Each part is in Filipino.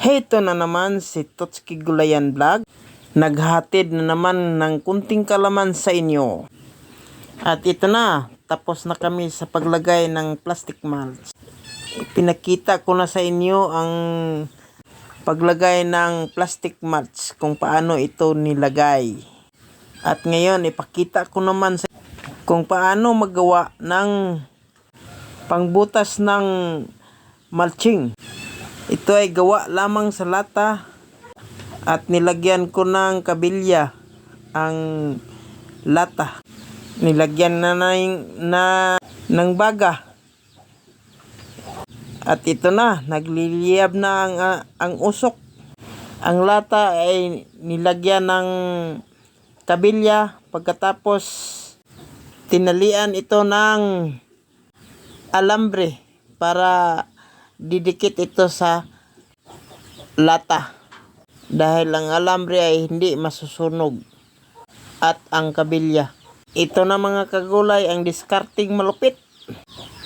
Heto na naman si Totski Gulayan Vlog. Naghatid na naman ng kunting kalaman sa inyo. At ito na, tapos na kami sa paglagay ng plastic mulch. Pinakita ko na sa inyo ang paglagay ng plastic mulch kung paano ito nilagay. At ngayon, ipakita ko naman sa kung paano magawa ng pangbutas ng mulching. Ito ay gawa lamang sa lata at nilagyan ko ng kabilya ang lata. Nilagyan na ng, na, ng baga. At ito na, nagliliyab na ang, ah, ang usok. Ang lata ay nilagyan ng kabilya pagkatapos tinalian ito ng alambre para didikit ito sa lata dahil ang alambre ay hindi masusunog at ang kabilya. Ito na mga kagulay ang discarding malupit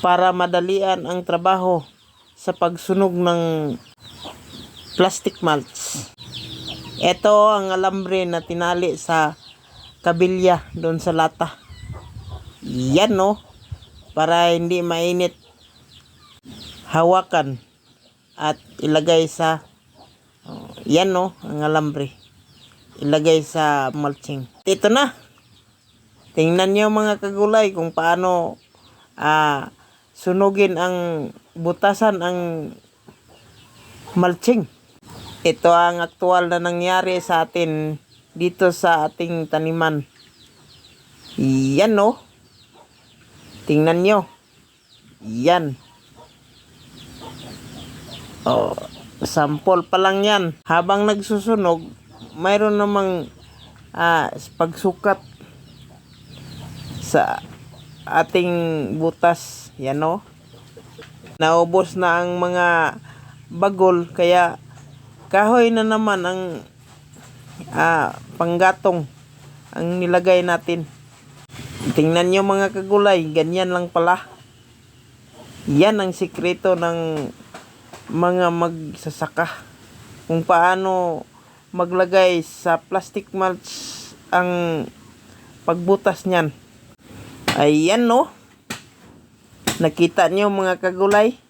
para madalian ang trabaho sa pagsunog ng plastic mulch. Ito ang alambre na tinali sa kabilya doon sa lata. Yan no, para hindi mainit hawakan at ilagay sa oh, yan no ang alambre. Ilagay sa mulching. Ito na. Tingnan nyo mga kagulay kung paano ah, sunugin ang butasan ang mulching. Ito ang aktual na nangyari sa atin dito sa ating taniman. Yan no. Tingnan nyo. Yan Oh, sample pa lang yan. Habang nagsusunog, mayroon namang ah, pagsukat sa ating butas. Yan o. Naubos na ang mga bagol, kaya kahoy na naman ang ah, panggatong ang nilagay natin. Tingnan nyo mga kagulay, ganyan lang pala. Yan ang sikreto ng mga magsasaka kung paano maglagay sa plastic mulch ang pagbutas niyan. Ayan no. Nakita niyo mga kagulay?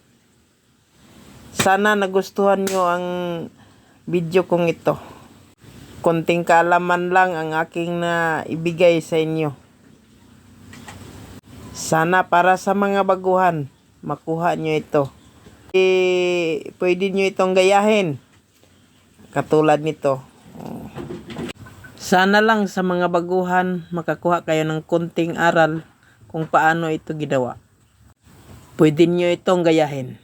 Sana nagustuhan niyo ang video kong ito. Konting kaalaman lang ang aking na ibigay sa inyo. Sana para sa mga baguhan, makuha nyo ito pwede nyo itong gayahin. Katulad nito. Sana lang sa mga baguhan makakuha kayo ng konting aral kung paano ito ginawa. Pwede nyo itong gayahin.